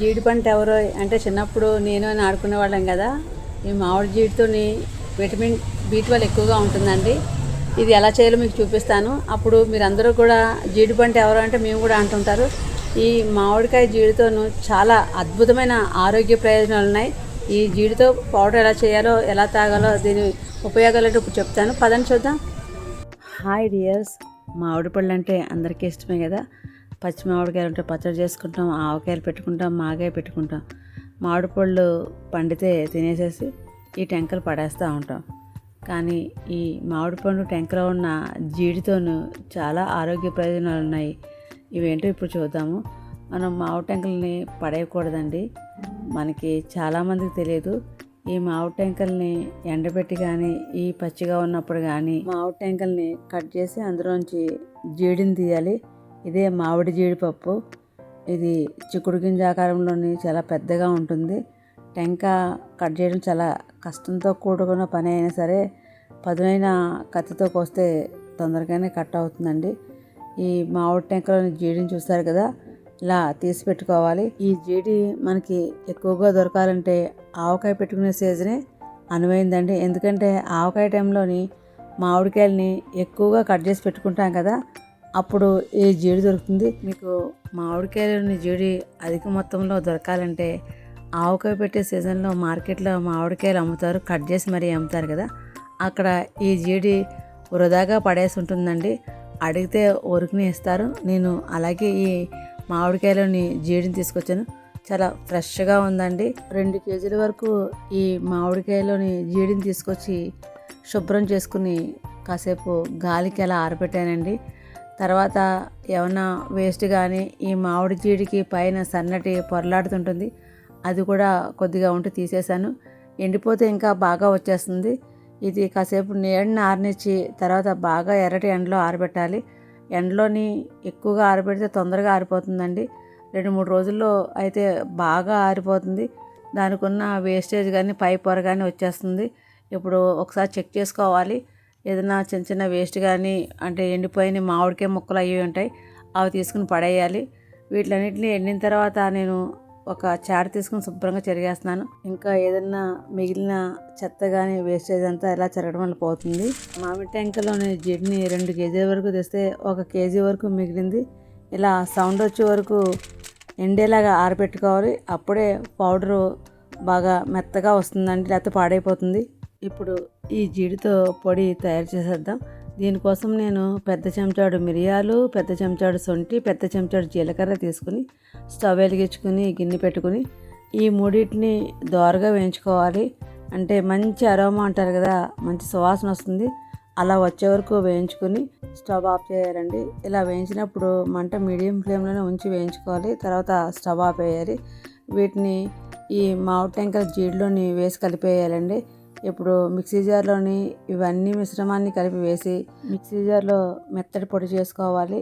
జీడిపంట ఎవరో అంటే చిన్నప్పుడు నేను అని ఆడుకునే వాళ్ళం కదా ఈ మామిడి జీడితోని విటమిన్ బి ట్వెల్వ్ ఎక్కువగా ఉంటుందండి. ఇది ఎలా చేయాలో మీకు చూపిస్తాను. అప్పుడు మీరందరూ కూడా జీడిపంట ఎవరు అంటే మేము కూడా అంటుంటారు. ఈ మామిడికాయ జీడితోను చాలా అద్భుతమైన ఆరోగ్య ప్రయోజనాలు ఉన్నాయి. ఈ జీడితో పౌడర్ ఎలా చేయాలో ఎలా తాగాలో దీని ఉపయోగాలు ఇప్పుడు చెప్తాను. పదని చూద్దాం. Hi dears. మామిడి పళ్ళు అంటే అందరికీ ఇష్టమే కదా. పచ్చి మామిడికాయలు ఉంటే పచ్చడి చేసుకుంటాం ఆవకాయలు పెట్టుకుంటాం మాగాయ పెట్టుకుంటాం. మామిడి పళ్ళు పండితే తినేసేసి ఈ టెంకలు పడేస్తూ ఉంటాం. కానీ ఈ మామిడి పండు టెంకలో ఉన్న జీడితోనూ చాలా ఆరోగ్య ప్రయోజనాలు ఉన్నాయి. ఇవేంటో ఇప్పుడు చూద్దాము. మనం మామిడి టెంకల్ని పడేయకూడదండి. మనకి చాలామందికి తెలియదు. ఈ మామిడి టెంకల్ని ఎండబెట్టి కానీ ఈ పచ్చిగా ఉన్నప్పుడు కానీ మామిడి టెంకల్ని కట్ చేసి అందులోంచి జీడిని తీయాలి. ఇదే మామిడి జీడిపప్పు. ఇది చిక్కుడు గింజ ఆకారంలోని చాలా పెద్దగా ఉంటుంది. టెంక కట్ చేయడం చాలా కష్టంతో కూడుకున్న పని అయినా సరే పదునైన కత్తితో కోస్తే తొందరగానే కట్ అవుతుందండి. ఈ మామిడి టెంకలోని జీడిని చూస్తారు కదా ఇలా తీసి పెట్టుకోవాలి. ఈ జీడి మనకి ఎక్కువగా దొరకాలంటే ఆవకాయ పెట్టుకునే సీజనే అనువైందండి. ఎందుకంటే ఆవకాయ టైంలోని మామిడికాయలని ఎక్కువగా కట్ చేసి పెట్టుకుంటాం కదా అప్పుడు ఈ జీడి దొరుకుతుంది? మీకు మామిడికాయలని జీడి అధిక మొత్తంలో దొరకాలంటే ఆవకాయ పెట్టే సీజన్లో మార్కెట్లో మామిడికాయలు అమ్ముతారు కట్ చేసి మరీ అమ్ముతారు కదా. అక్కడ ఈ జీడి వృధాగా పడేసి ఉంటుందండి. అడిగితే ఉరుకుని ఇస్తారు. నేను అలాగే ఈ మామిడికాయలోని జీడిని తీసుకొచ్చాను. చాలా ఫ్రెష్గా ఉందండి. రెండు కేజీల వరకు ఈ మామిడికాయలోని జీడిని తీసుకొచ్చి శుభ్రం చేసుకుని కాసేపు గాలికి అలా ఆరబెట్టానండి. తర్వాత ఏమన్నా వేస్ట్ కానీ ఈ మామిడి జీడికి పైన సన్నటి పొరలాడుతుంటుంది. అది కూడా కొద్దిగా ఉంటే తీసేశాను. ఎండిపోతే ఇంకా బాగా వచ్చేస్తుంది. ఇది కాసేపు నీడని ఆరనిచ్చి తర్వాత బాగా ఎర్రటి ఎండలో ఆరబెట్టాలి. ఎండలోని ఎక్కువగా ఆరబెడితే తొందరగా ఆరిపోతుందండి. రెండు మూడు రోజుల్లో అయితే బాగా ఆరిపోతుంది. దానికి ఉన్న వేస్టేజ్ కానీ పై పొర కానీ వచ్చేస్తుంది. ఇప్పుడు ఒకసారి చెక్ చేసుకోవాలి. ఏదైనా చిన్న చిన్న వేస్ట్ కానీ అంటే ఎండిపోయిన మామిడికాయ ముక్కలు అవి ఉంటాయి అవి తీసుకుని పడేయాలి. వీటిలన్నింటినీ ఎండిన తర్వాత నేను ఒక చాట తీసుకుని శుభ్రంగా చెరిగేస్తున్నాను. ఇంకా ఏదైనా మిగిలిన చెత్త కానీ వేస్టేజ్ అంతా ఇలా చెరగడం వల్ల పోతుంది. మామిడి ట్యాంకర్లోని జిడ్ని రెండు కేజీల వరకు తెస్తే ఒక కేజీ వరకు మిగిలింది. ఇలా సౌండ్ వచ్చే వరకు ఎండేలాగా ఆరబెట్టుకోవాలి అప్పుడే పౌడరు బాగా మెత్తగా వస్తుందండి లేకపోతే పాడైపోతుంది. ఇప్పుడు ఈ జీడితో పొడి తయారు చేసేద్దాం. దీనికోసం నేను పెద్ద చెంచాడు మిరియాలు పెద్ద చెంచాడు సొంటి పెద్ద చెంచాడు జీలకర్ర తీసుకుని స్టవ్ వెలిగించుకుని గిన్నె పెట్టుకుని ఈ మూడింటిని దోరగా వేయించుకోవాలి. అంటే మంచి అరోమా అంటారు కదా మంచి సువాసన వస్తుంది. అలా వచ్చే వరకు వేయించుకుని స్టవ్ ఆఫ్ చేయాలండి. ఇలా వేయించినప్పుడు మంట మీడియం ఫ్లేమ్లోనే ఉంచి వేయించుకోవాలి. తర్వాత స్టవ్ ఆఫ్ వేయాలి. వీటిని ఈ మామిడి టెంకల జీడిలోని వేసి కలిపేయాలండి. ఇప్పుడు మిక్సీ జార్లోని ఇవన్నీ మిశ్రమాన్ని కలిపి వేసి మిక్సీ జార్లో మెత్తటి పొడి చేసుకోవాలి.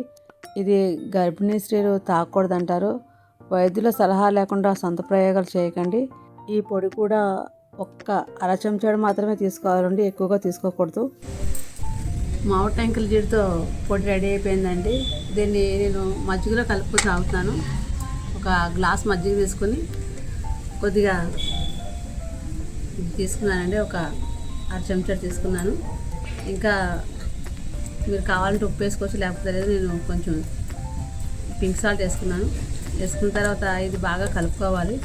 ఇది గర్భిణీ స్త్రీలు తాగకూడదు అంటారు వైద్యుల సలహా లేకుండా సొంత ప్రయోగాలు చేయకండి. ఈ పొడి కూడా ఒక్క అర చెంచాడు మాత్రమే తీసుకోవాలండి ఎక్కువగా తీసుకోకూడదు. మామిడి టెంకుల జీడితో పొడి రెడీ అయిపోయిందండి. దీన్ని నేను మజ్జిగలో కలుపుకొని తాగుతాను ఒక గ్లాస్ మజ్జిగ తీసుకుని కొద్దిగా తీసుకున్నానండి ఒక అర చెంచాడు తీసుకున్నాను. ఇంకా మీరు కావాలంటే ఉప్పు వేసుకోవచ్చు లేకపోతే లేదు నేను కొంచెం పింక్ సాల్ట్ వేసుకున్నాను. వేసుకున్న తర్వాత ఇది బాగా కలుపుకోవాలి.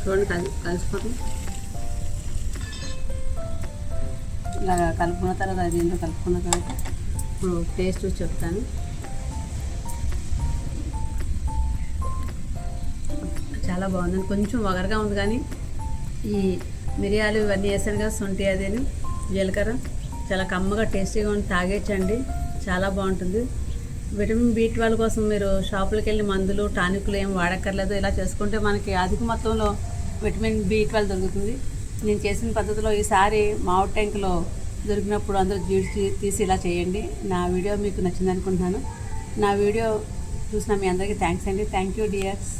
చూడండి కలి కలిసిపోతుంది. ఇలా కలుపుకున్న తర్వాత దీంట్లో కలుపుకున్న తర్వాత ఇప్పుడు టేస్ట్ చూసి చెప్తాను. చాలా బాగుంది. కొంచెం వగరగా ఉంది కానీ ఈ మిరియాలు ఇవన్నీ వేసాను కదా సొంటి అదేను జీలకర్ర. చాలా కమ్మగా టేస్టీగా ఉండి తాగేచ్చండి. చాలా బాగుంటుంది. విటమిన్ బి ట్వెల్వ్ కోసం మీరు షాపులకు వెళ్ళి మందులు టానిక్లు ఏం వాడక్కర్లేదు. ఇలా చేసుకుంటే మనకి అధిక మొత్తంలో విటమిన్ బి ట్వెల్వ్ దొరుకుతుంది. నేను చేసిన పద్ధతిలో ఈసారి మామిడి ట్యాంకులో దొరికినప్పుడు అందరూ జీడి తీసి ఇలా చేయండి. నా వీడియో మీకు నచ్చింది అనుకుంటున్నాను. నా వీడియో చూసిన మీ అందరికీ థ్యాంక్స్ అండి. Thank you dears.